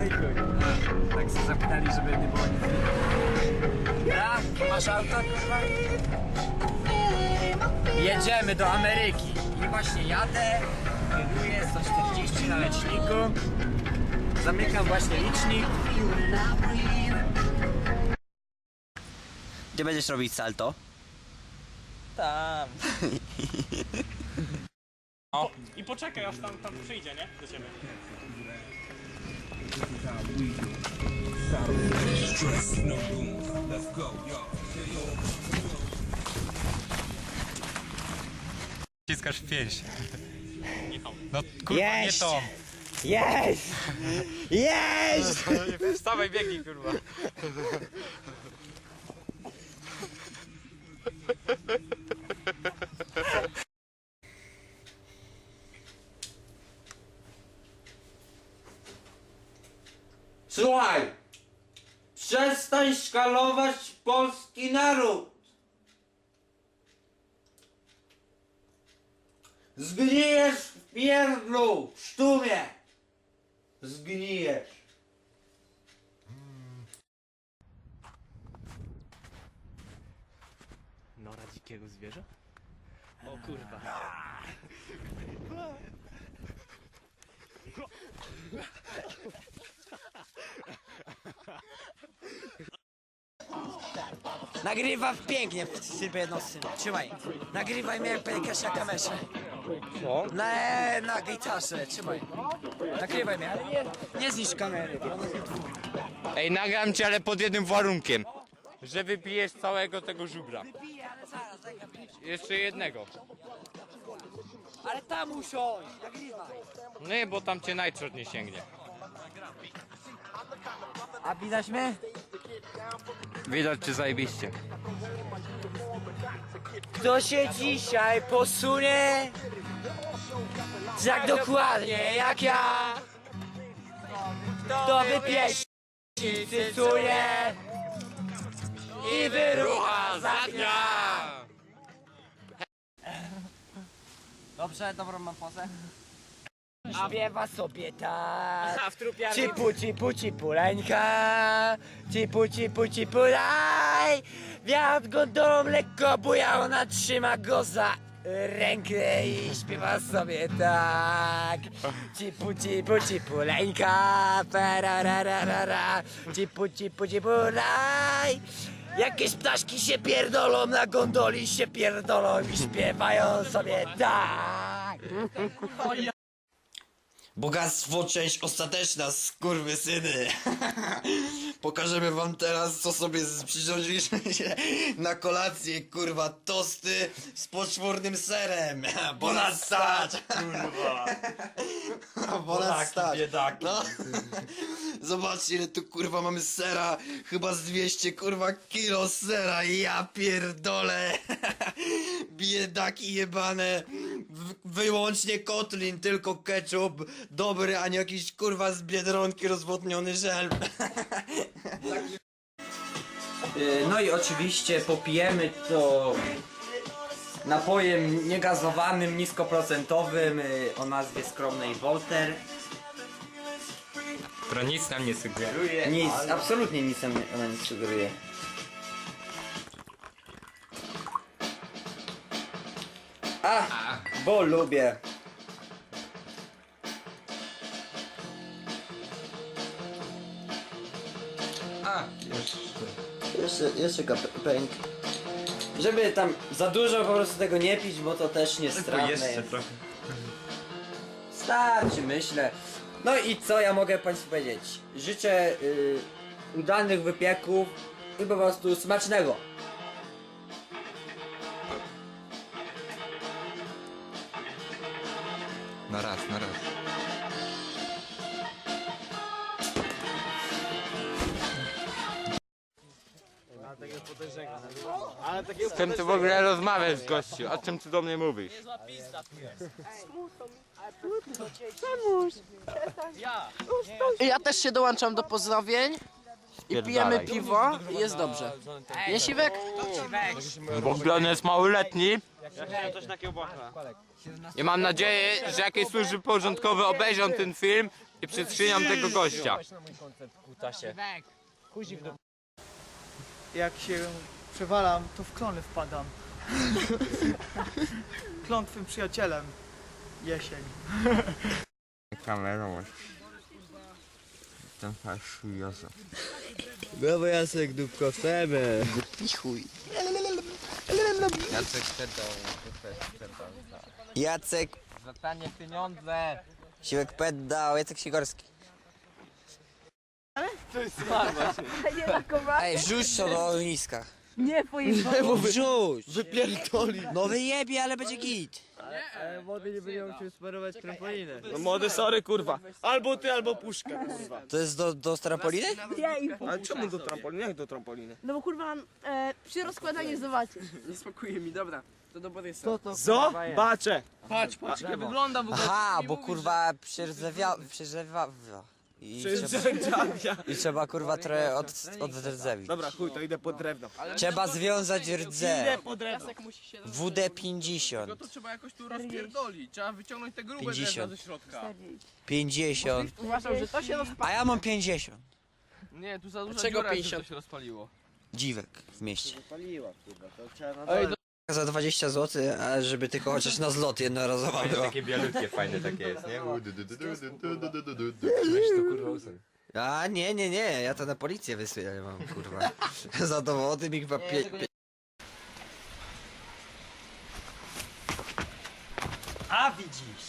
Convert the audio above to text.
A, tak się zapytali, żeby nie było nic widać. Ja? Masz auto, kurwa? Jedziemy do Ameryki. I właśnie jadę, kieruję 140 na leczniku. Zamykam właśnie licznik. Gdzie będziesz robić salto? Tam. O, i poczekaj aż tam, tam przyjdzie, nie? Do ciebie. Ciskasz pięść. No kurwa, Jeść! nie to. Jest! Jest! Wstawaj, biegnij kurwa. Przestań szkalować polski naród! Zgnijesz w pierdlu, w sztumie! Zgnijesz! Nora dzikiego zwierza? O kurwa. Nagrywa pięknie w trybie jednostce. Trzymaj. Nagrywaj mnie jak pękasz na kamerze. Co? Na, na gitarze, trzymaj. Nagrywaj mnie, ale nie, nie zniszcz kamery. Ej, nagram cię, ale pod jednym warunkiem. Że wypijesz całego tego żubra. Piję, ale zaraz, kamerę. Jeszcze jednego. Ale tam usiądź, nagrywaj. Nie, bo tam cię najczot nie sięgnie. A widać mnie? Widać cię zajebiście. Kto się dzisiaj posunie? Tak dokładnie jak ja. Kto wypieści, cycuje i wyrucha za dnia. Dobrze, dobrą mam pozę. Śpiewa sobie tak. A w trupiarni... Cipu, cipu, cipuleńka, cipu, cipu, cipulaj. Wiatr gondolą lekko buja, ona trzyma go za rękę i śpiewa sobie tak. Cipu, cipu, cipuleńka, parararara, cipu, cipu, cipulaj. Jakieś ptaszki się pierdolą, na gondoli się pierdolą i śpiewają sobie tak. Bogactwo, część ostateczna, skurwysyny. Pokażemy wam teraz, co sobie przyrządziliśmy na kolację, kurwa, tosty z poczwórnym serem. Bo nas stać! Kurwa! Bo nas stać! No. Zobaczcie, ile tu kurwa mamy sera. Chyba z 200 kurwa kilo sera. Ja pierdolę. Biedaki jebane. Wyłącznie kotlin, tylko ketchup. Dobry, a nie jakiś kurwa z biedronki rozwodniony żel. Y, No i oczywiście popijemy to napojem niegazowanym, niskoprocentowym y, o nazwie skromnej Volter. Która nic nam nie sugeruje. Nic, absolutnie nic nam nie- ona nie sugeruje. A, bo lubię. A, Jeszcze, jeszcze pęk. Żeby tam za dużo po prostu tego nie pić, bo to też nie strawne jeszcze jest. trochę. Starczy, myślę. No i co ja mogę Państwu powiedzieć? Życzę y, udanych wypieków i po prostu smacznego. Na raz, na raz. Z czym ty w ogóle rozmawiasz, gościu? O czym ty do mnie mówisz? Ja też się dołączam do pozdrowień. I pijemy piwo i jest dobrze. Nie siwek? W ogóle on jest małoletni. I mam nadzieję, że jakieś służby porządkowe obejrzą ten film i przed szyją tego gościa. Jak się przewalam, to w klony wpadam. Klon twym przyjacielem. Jesień. Kamerą. Ten faszujoso. Brawo Jacek, dupko, wstemy. Jacek pedał, pedał. Jacek, Za tanie pieniądze. Siłek pet dał, Jacek Sikorski. Ej, wrzuć to do ogniska. Nie, pojechał. No wrzuć! Wypierdoli. No wyjebie, ale będzie git. No młody, sorry kurwa. Albo ty, albo puszka kurwa. To jest do, do trampoliny? Ale czemu do trampoliny? Jak do trampoliny? No bo kurwa, e, przy rozkładaniu zobaczysz. Co? Bacze. Aha, bo kurwa przerzewia... Przerzewa... I trzeba, I trzeba kurwa trochę od, odrdzewić. Dobra, chuj, to idę po drewno. Trzeba związać rdze. po drewno. WD 50. To trzeba jakoś tu rozpierdolić. Trzeba wyciągnąć te grube 50. drewna ze środka. 50. Uważam, że to się. A ja mam 50. Nie, tu za dużo Czego dziura, 50? to się rozpaliło. Dziwek w mieście. Za 20 zł, a żeby tylko chociaż na zlot jednorazowa była. Takie bielutkie fajne takie jest, nie? A nie, nie, nie, ja to na policję wysyłam mam, kurwa. Za dowody mi chyba pie, pie... A widzisz!